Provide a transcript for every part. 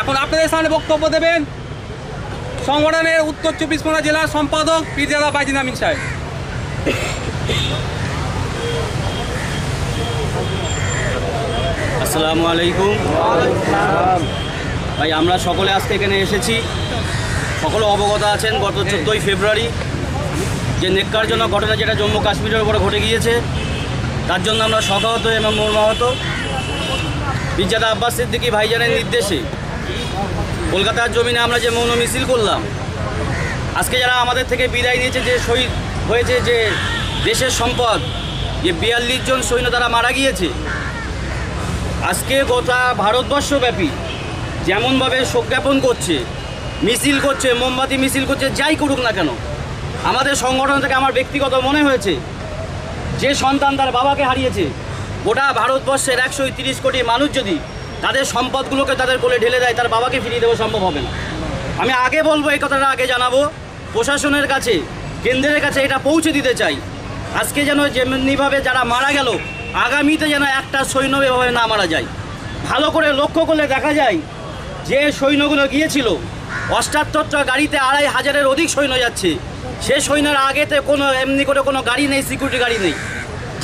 এখন আপনাদের সামনে বক্তব্য দেবেন সংগঠনের উত্তর চব্বিশ পরগনা জেলার সম্পাদক পীরজাদা বাইজিন আমিন সাহেব। আসসালামু আলাইকুম। ভাই, আমরা সকলে আজকে এখানে এসেছি। সকলে অবগত আছেন, গত চোদ্দোই ফেব্রুয়ারি। যে নেককারজনক ঘটনা যেটা জম্মু কাশ্মীরের উপরে ঘটে গিয়েছে, তার জন্য আমরা শতাহত এবং মর্মাহত। বিজাদা আব্বাস সিদ্দিকী ভাইজানের নির্দেশে কলকাতার জমিনে আমরা যে মৌন মিছিল করলাম, আজকে যারা আমাদের থেকে বিদায় নিয়েছে, যে শহীদ হয়েছে, যে দেশের সম্পদ, যে বিয়াল্লিশ জন সৈন্য তারা মারা গিয়েছে, আজকে গোটা ভারতবর্ষব্যাপী যেমনভাবে শোক জ্ঞাপন করছে, মিছিল করছে, মোমবাতি মিছিল করছে, যাই করুক না কেন, আমাদের সংগঠন থেকে আমার ব্যক্তিগত মনে হয়েছে, যে সন্তান তার বাবাকে হারিয়েছে, গোটা ভারতবর্ষের একশো তিরিশ কোটি মানুষ যদি তাদের সম্পদগুলোকে তাদের কোলে ঢেলে দেয়, তার বাবাকে ফিরিয়ে দেওয়া সম্ভব হবে না। আমি আগে বলব এই কথাটা আগে জানাব, প্রশাসনের কাছে, কেন্দ্রের কাছে এটা পৌঁছে দিতে চাই। আজকে যেন যেমনিভাবে যারা মারা গেল, আগামীতে যেন একটা সৈন্য এভাবে না মারা যায়। ভালো করে লক্ষ্য করলে দেখা যায় যে সৈন্যগুলো গিয়েছিল, অষ্টাত্তরটা গাড়িতে আড়াই হাজারের অধিক সৈন্য যাচ্ছে। সে সৈন্যের আগেতে কোনো এমনি করে কোনো গাড়ি নেই সিকিউরিটি গাড়ি নেই।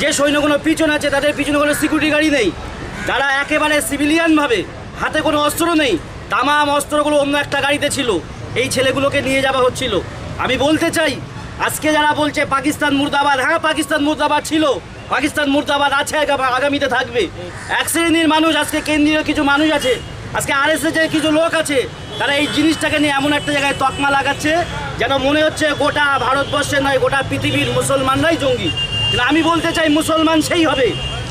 যে সৈন্যগুলো পিছনে আছে, তাদের পিছনে কোনো সিকিউরিটি গাড়ি নেই। তারা একেবারে সিভিলিয়ানভাবে হাতে কোনো অস্ত্র নেই, তামাম অস্ত্রগুলো অন্য একটা গাড়িতে ছিল। এই ছেলেগুলোকে নিয়ে যাওয়া হচ্ছিল। আমি বলতে চাই, আজকে যারা বলছে পাকিস্তান মুর্দাবাদ হ্যাঁ পাকিস্তান মুর্দাবাদ ছিল। পাকিস্তান মুর্দাবাদ আছে, আগামীতে থাকবে। এক শ্রেণির মানুষ, আজকে কেন্দ্রীয় কিছু মানুষ আছে আজকে আর যে কিছু লোক আছে, তারা এই জিনিসটাকে নিয়ে এমন একটা জায়গায় তকমা লাগাচ্ছে, যেন মনে হচ্ছে গোটা ভারতবর্ষের নয়, গোটা পৃথিবীর মুসলমানরাই জঙ্গি। কিন্তু আমি বলতে চাই, মুসলমান সেই হবে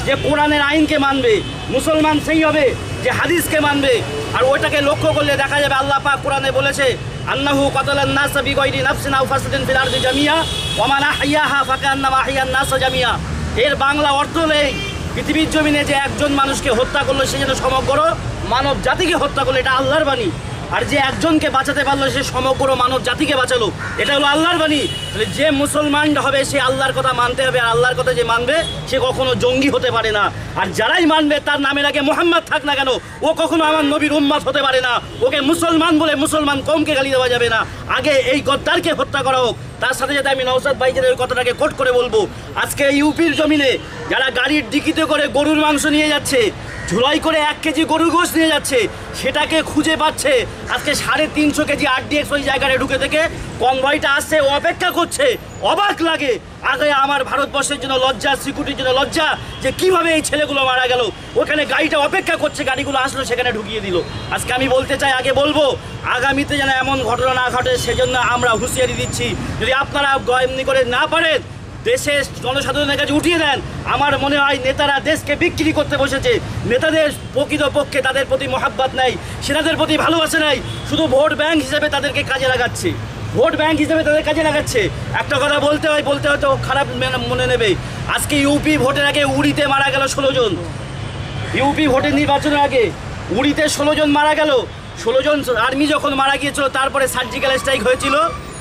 যে কোরআনের আইনকে মানবে, মুসলমান সেই হবে যে হাদিসকে মানবে, আর ওইটাকে লক্ষ্য করলে দেখা যাবে আল্লাহ পাক কোরআনে বলেছে, আন্নাহু কতলান জামিয়া, ওয়া মান আহইয়াহা ফাকান্নামা আহইয়ান নাস জামিয়া। এর বাংলা অর্থ নেই পৃথিবীর জমিনে যে একজন মানুষকে হত্যা করল, সে যেন সমগ্র মানব জাতিকে হত্যা করল, এটা আল্লাহর বাণী। আর যে একজনকে বাঁচাতে পারল, সে সমগ্র মানব জাতিকে বাঁচালো, এটা হলো আল্লাহর বাণী। যে মুসলমান হবে, সে আল্লাহর কথা মানতে হবে, আর আল্লাহর কথা যে মানবে, সে কখনো জঙ্গি হতে পারে না। আর যারাই মানবে, তার নামের আগে মোহাম্মদ থাক না কেন, ও কখনো আমার নবীর উম্মাদ হতে পারে না। ওকে মুসলমান বলে মুসলমান কমকে গালি দেওয়া যাবে না। আগে এই গদ্দারকে হত্যা করা হোক, তার সাথে সাথে আমি নৌসাদ ভাইজের ওই কথাটাকে কোট করে বলব। আজকে ইউপির জমিনে যারা গাড়ির ডিকিতে করে গরুর মাংস নিয়ে যাচ্ছে ঝুলাই করে এক কেজি গরুর গোশ নিয়ে যাচ্ছে, সেটাকে খুঁজে পাচ্ছে। আজকে সাড়ে তিনশো কেজি আরডিএক্স ওই জায়গায় ঢুকে থেকে, কনভয়টা আসছে, ও অপেক্ষা করছে। অবাক লাগে। আগে আমার ভারতবর্ষের জন্য লজ্জা সিকিউরিটির জন্য লজ্জা, যে কীভাবে এই ছেলেগুলো মারা গেল। ওখানে গাড়িটা অপেক্ষা করছে, গাড়িগুলো আসলো, সেখানে ঢুকিয়ে দিল। আজকে আমি বলতে চাই, আগে বলব, আগামীতে যেন এমন ঘটনা না ঘটে, সেজন্য আমরা হুঁশিয়ারি দিচ্ছি। যদি আপনারা এমনি করে না পারেন দেশের জনসাধারণের কাছে উঠিয়ে দেন। আমার মনে হয় নেতারা দেশকে বিক্রি করতে বসেছে। নেতাদের প্রকৃত পক্ষে তাদের প্রতি মহাব্বাত নাই, সেনাদের প্রতি ভালোবাসা নাই, শুধু ভোট ব্যাংক হিসেবে তাদেরকে কাজে লাগাচ্ছে। ভোট ব্যাংক হিসেবে তাদের কাজে লাগাচ্ছে। একটা কথা বলতে হয়, বলতে হয়তো খারাপ মনে নেবে। আজকে ইউপি ভোটের আগে উড়িতে মারা গেল ষোলো জন। ইউপি ভোটের নির্বাচনের আগে উড়িতে ষোলো জন মারা গেল। ষোলো জন আর্মি যখন মারা গিয়েছিল, তারপরে সার্জিক্যাল স্ট্রাইক হয়েছিল।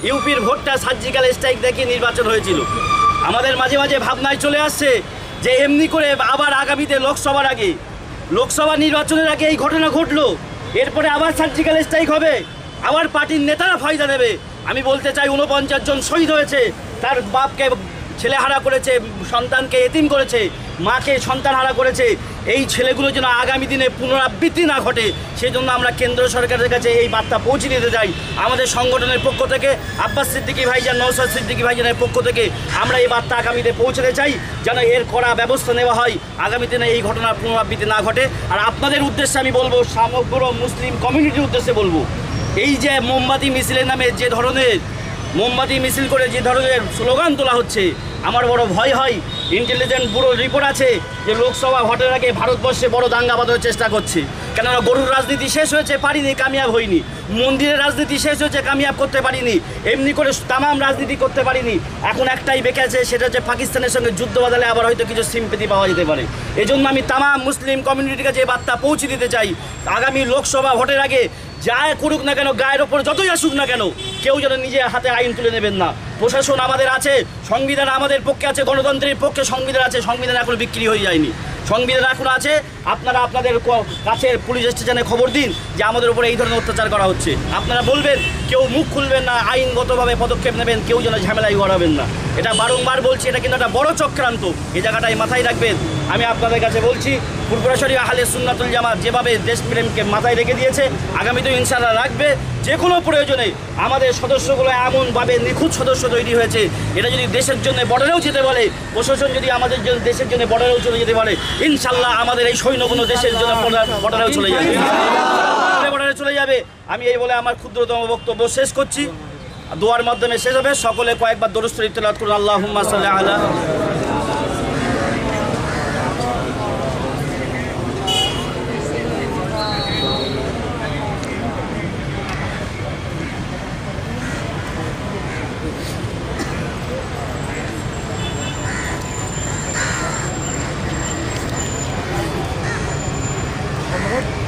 ইউপির ভোটটা সার্জিক্যাল স্ট্রাইক দেখে নির্বাচন হয়েছিল। আমাদের মাঝে মাঝে ভাবনায় চলে আসছে যে এমনি করে আবার আগামীতে লোকসভার আগে, লোকসভা নির্বাচনের আগে এই ঘটনা ঘটলো। এরপরে আবার সার্জিক্যাল স্ট্রাইক হবে। আবার পার্টির নেতারা ফায়দা দেবে। আমি বলতে চাই উনপঞ্চাশ জন শহীদ হয়েছে, তার বাপকে ছেলেহারা করেছে, সন্তানকে এতিম করেছে, মাকে সন্তানহারা করেছে, এই ছেলেগুলো যেন আগামী দিনে পুনরাবৃত্তি না ঘটে সেই জন্য আমরা কেন্দ্র সরকারের কাছে এই বার্তা পৌঁছে দিতে চাই। আমাদের সংগঠনের পক্ষ থেকে, আব্বাস সিদ্দিকী ভাইজান নৌসাদ সিদ্দিকী ভাইজানের পক্ষ থেকে আমরা এই বার্তা আগামীতে পৌঁছতে চাই, যেন এর কড়া ব্যবস্থা নেওয়া হয়, আগামী দিনে এই ঘটনার পুনরাবৃত্তি না ঘটে। আর আপনাদের উদ্দেশ্যে আমি বলব, সমগ্র মুসলিম কমিউনিটির উদ্দেশ্যে বলব এই যে মোমবাতি মিছিলের নামে যে ধরনের, মোমবাতি মিছিল করে যে ধরনের স্লোগান তোলা হচ্ছে আমার বড় ভয় হয়। ইন্টেলিজেন্ট ব্যুরো রিপোর্ট আছে যে লোকসভা ভোটের আগে ভারতবর্ষে বড় দাঙ্গা বাঁধানোর চেষ্টা করছে। কেননা গরুর রাজনীতি শেষ হয়েছে, পারিনি, কামিয়াব হয়নি মন্দিরের রাজনীতি শেষ হয়েছে, কামিয়াব করতে পারিনি। এমনি করে তামাম রাজনীতি করতে পারিনি। এখন একটাই বেঁকে আছে, সেটা হচ্ছে পাকিস্তানের সঙ্গে যুদ্ধ বাদালে আবার হয়তো কিছু সিম্পেতি পাওয়া যেতে পারে। এই জন্য আমি তামাম মুসলিম কমিউনিটির কাছে বার্তা পৌঁছে দিতে চাই, আগামী লোকসভা ভোটের আগে যা করুক না কেন, গায়ের ওপর যতই আসুক না কেন, কেউ যেন নিজের হাতে আইন তুলে নেবেন না। প্রশাসন আমাদের আছে, সংবিধান আমাদের পক্ষে আছে, গণতন্ত্রের পক্ষে সংবিধান আছে, সংবিধান এখনও বিক্রি হয়ে যায়নি। সংবিধান এখন আছে, আপনারা আপনাদের কাছের পুলিশ স্টেশনে খবর দিন যে আমাদের উপরে এই ধরনের অত্যাচার করা হচ্ছে। আপনারা বলবেন, কেউ মুখ খুলবেন না, আইনগতভাবে পদক্ষেপ নেবেন, কেউ যেন ঝামেলায় গড়াবেন না। এটা বারংবার বলছি, এটা কিন্তু একটা বড় চক্রান্ত। এই জায়গাটাই মাথায় রাখবেন। আমি আপনাদের কাছে বলছি ফুরপুরাশরী আহলে সুন্নাতুল জামাত যেভাবে দেশপ্রেমকে মাথায় রেখে দিয়েছে, আগামীতেও ইনশাআল্লাহ রাখবে। যে কোনো প্রয়োজনে আমাদের সদস্যগুলো এমনভাবে নিখুঁত সদস্য তৈরি হয়েছে। এটা যদি দেশের জন্য বর্ডারেও যেতে পারে, প্রশাসন যদি আমাদের দেশের জন্য বর্ডারেও চলে যেতে পারে, ইনশাল্লাহ আমাদের এই সৈন্যগুলো দেশের জন্য বর্ডারেও চলে যাবে। বর্ডারে চলে যাবে। আমি এই বলে আমার ক্ষুদ্রতম বক্তব্য শেষ করছি। দোয়ার মাধ্যমে শেষ হবে। সকলে কয়েকবার দরুস্ত ইতলাত করুন। আল্লাহ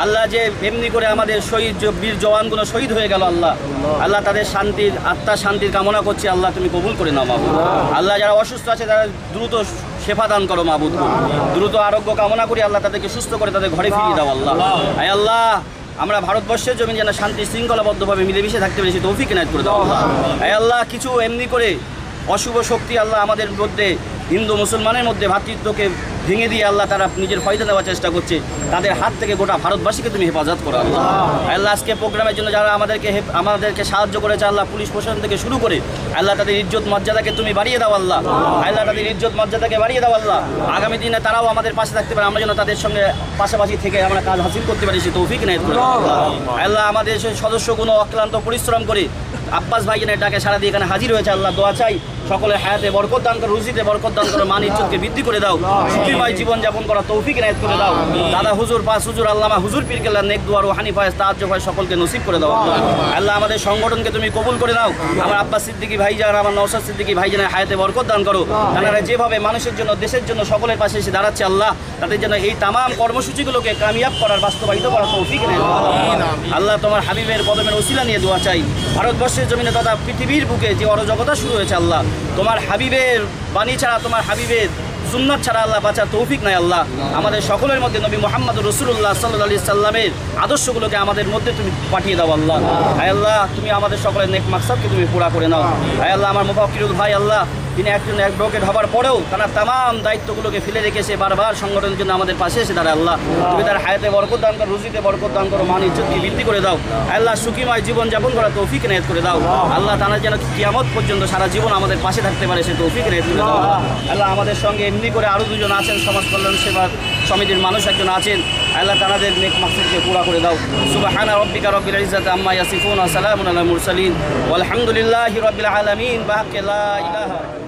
আল্লাহ যে এমনি করে আমাদের শহীদ বীর জওয়ানগুলো শহীদ হয়ে গেল আল্লাহ। আল্লাহ তাদের শান্তির, আত্মার শান্তির কামনা করছি, আল্লাহ তুমি কবুল করে নাও মাহবুব। আল্লাহ যারা অসুস্থ আছে তারা দ্রুত সেবা দান করো মাহবুদ দ্রুত আরোগ্য কামনা করি, আল্লাহ তাদেরকে সুস্থ করে তাদের ঘরে ফিরিয়ে দাও আল্লাহ। আয় আল্লাহ, আমরা ভারতবর্ষের জমি যেন শান্তি শৃঙ্খলাবদ্ধভাবে মিলেমিশে থাকতে পেরেছি, তৌফিক এনায়ত করে দাও আল্লাহ। আয় আল্লাহ, কিছু এমনি করে অশুভ শক্তি আল্লাহ আমাদের মধ্যে হিন্দু মুসলমানের মধ্যে ভ্রাতৃত্বকে ভেঙে দিয়ে আল্লাহ তারা নিজের ফয়দা দেওয়ার চেষ্টা করছে তাদের হাত থেকে গোটা ভারতবাসীকে তুমি হেফাজত করো আল্লাহ। আল্লাহ আজকে প্রোগ্রামের জন্য যারা আমাদেরকে আমাদেরকে সাহায্য করেছে আল্লাহ পুলিশ প্রশাসন থেকে শুরু করে আল্লাহ তাদের ইজ্জত মর্যাদাকে তুমি বাড়িয়ে দাও আল্লাহ। আল্লাহ তাদের ইজ্জত মর্যাদাকে বাড়িয়ে দাও আল্লাহ। আগামী দিনে তারাও আমাদের পাশে থাকতে পারে আমরা যেন তাদের সঙ্গে পাশাপাশি থেকে আমরা কাজ হাসিল করতে পারি সে তৌফিক নেই আল্লাহ আমাদের সেই সদস্যগুলো অক্লান্ত পরিশ্রম করে আব্বাস ভাইজানের ডাকে সারা দিয়ে এখানে হাজির হয়েছে আল্লাহ দোয়া চাই। সকলের হায়াতে বরকত দান করো রুজিতে বরকত দান করো মান ইজ্জতকে বৃদ্ধি করে দাও। সুখীময় জীবন যাপন করা তৌফিক নায়ত করে দাও। দাদা হুজুর পাস হুজুর আল্লামা হুজুর পীর কেল্লা নেক দুয়ার ও হানি ফায়েজ তাহাজ্জু ফায়েজ সকলকে নসিব করে দাও। আল্লাহ আল্লাহ আমাদের সংগঠনকে তুমি কবুল করে দাও আমার আব্বাস সিদ্দিকী ভাইজান আমার নওশাদ সিদ্দিকী ভাইজানের হায়াতে বরকত দান করো তারা যেভাবে মানুষের জন্য দেশের জন্য সকলের পাশে এসে দাঁড়াচ্ছে আল্লাহ তাদের জন্য এই তামাম কর্মসূচিগুলোকে কামিয়াব করার বাস্তবায়িত করা তৌফিক নেই আল্লাহ তোমার হাবিবের কদমের ওসিলা নিয়ে দোয়া চাই। ভারতবর্ষের জমিনে তথা পৃথিবীর বুকে যে অরজগতা শুরু হয়েছে আল্লাহ, তোমার হাবিবের বাণী ছাড়া, তোমার হাবিবের সুন্নত ছাড়া আল্লাহ বাঁচার তৌফিক নাই আল্লাহ। আমাদের সকলের মধ্যে নবী মোহাম্মদ রসুল্লাহ সাল্লাহ আলি সাল্লামের আদর্শগুলোকে আমাদের মধ্যে তুমি পাঠিয়ে দাও আল্লাহ। হায় আল্লাহ, তুমি আমাদের সকলের নেক মাকসাদকে তুমি পুরা করে নাও। হায় আল্লাহ, আমার মুফাকিরুল ভাই আল্লাহ তিনি একজন অ্যাডভোকেট হবার পরেও তারা তাম দায়িত্বগুলোকে ফেলে রেখেছে, বারবার সংগঠনের জন্য আমাদের পাশে এসে দাঁড়ায় আল্লাহ। তুমি তার হায়াতে বরকত দান করো, রুজিতে বরকত দান করো, মান ইজ্জতকে বৃদ্ধি করে দাও। আল্লাহ সুখীময় জীবন যাপন করা তৌফিক নেত করে দাও। আল্লাহ তারা যেন কিয়ামত পর্যন্ত সারা জীবন আমাদের পাশে থাকতে পারে, সে তৌফিক নেত করে দাও। আল্লাহ আমাদের সঙ্গে এমনি করে আরও দুজন আছেন, সমাজ কল্যাণ সেবা সমিতির মানুষ একজন আছেন। আল্লাহ তাদের নেক মাকসুদকে পুরা করে দাও। সুবহানা রব্বিকা রব্বিল ইজ্জাতি আম্মা ইয়াসিফুন ওয়া সালামুন আলাল মুরসালিন। ওয়ালহামদুলিল্লাহি রাব্বিল আলামিন। বাহাক্কে লা ইলাহা